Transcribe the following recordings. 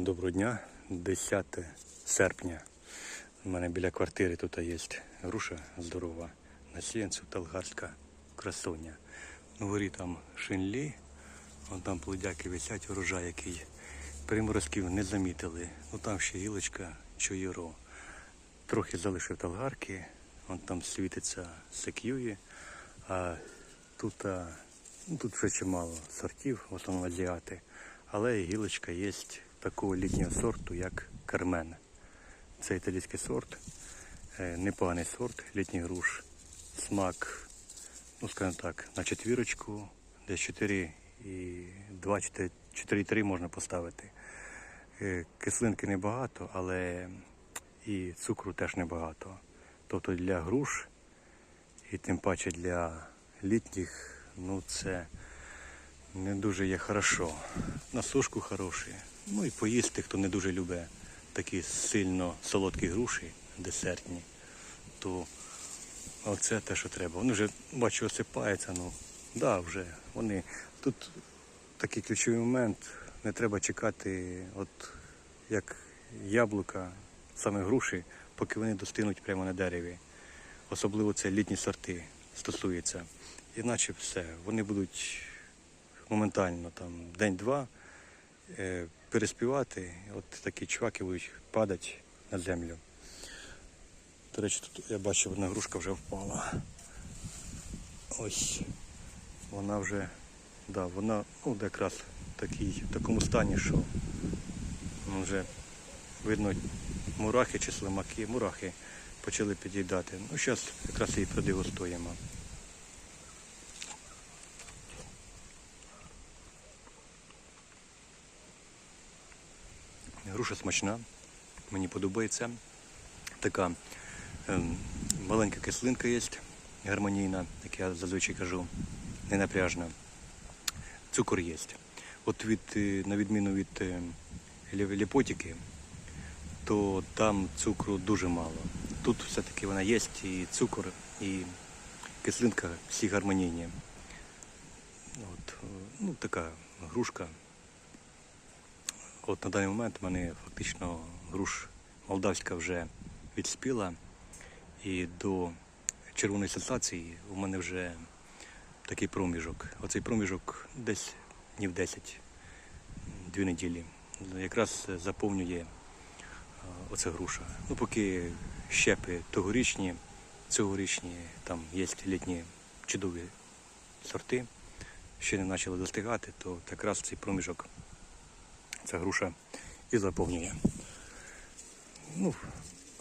Доброго дня, 10 серпня. У мене біля квартири тут є груша здорова, на сіянцю талгарська красуня. На горі там шинлі, вон там плодяки висять, урожай який. Приморозків не замітили. Ну там ще гілочка чуєро. Трохи залишив талгарки, вон там світиться сек'юї, а тут, ну, тут вже чимало сортів, в основному азіати. Але гілочка є такого літнього сорту, як кармен. Це італійський сорт, е, непоганий сорт, літній груш. Смак, ну скажімо так, на четвірочку, десь 4 і 2, 4,3 можна поставити. Е, Кислинки небагато, але і цукру теж небагато. Тобто для груш і тим паче для літніх, ну це не дуже є хорошо. На сушку хороші. Ну і поїсти, хто не дуже любить такі сильно солодкі груші, десертні, то оце те, що треба. Вони вже, бачу, осипаються, ну, да, вже вони. Тут такий ключовий момент, не треба чекати, от як яблука, саме груші, поки вони достигнуть прямо на дереві. Особливо це літні сорти стосується. Іначе все, вони будуть моментально там день-два е, переспівати, от такі чуваки будуть падати на землю. До речі, тут я бачу, одна грушка вже впала. Ось вона вже, да, вона ну, якраз такий, в такому стані, що ну, вже видно мурахи чи слимаки, мурахи почали під'їдати. Ну, зараз якраз її продегустуємо. Груша смачна, мені подобається. Така ем, маленька кислинка є, гармонійна, як я зазвичай кажу, не напряжна. Цукор є. От від, е, на відміну від е, лі- ліпотики, то там цукру дуже мало. Тут все-таки вона є, і цукор, і кислинка всі гармонійні. От, е, ну, така грушка. От на даний момент в мене фактично груш молдавська вже відспіла. І до червоної сенсації у мене вже такий проміжок. Оцей проміжок десь днів 10, дві неділі. Якраз заповнює е, оця груша. Ну, поки щепи тогорічні, цьогорічні, там є літні чудові сорти, ще не почали достигати, то якраз цей проміжок ця груша і заповнює. Ну,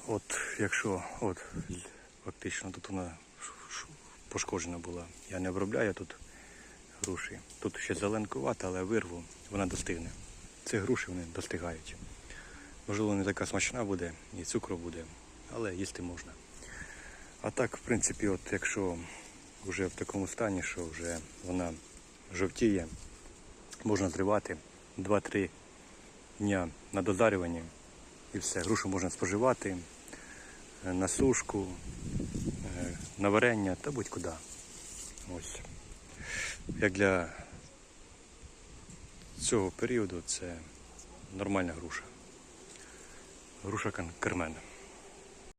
от якщо от фактично тут вона пошкоджена була. Я не обробляю тут груші. Тут ще зеленкувата, але вирву, вона достигне. Ці груші вони достигають. Можливо, не така смачна буде, і цукру буде, але їсти можна. А так, в принципі, от якщо вже в такому стані, що вже вона жовтіє, можна зривати 2-3 дня на дозарюванні і все. Грушу можна споживати е, на сушку, е, на варення та будь-куди. Ось. Як для цього періоду це нормальна груша. Груша кармен.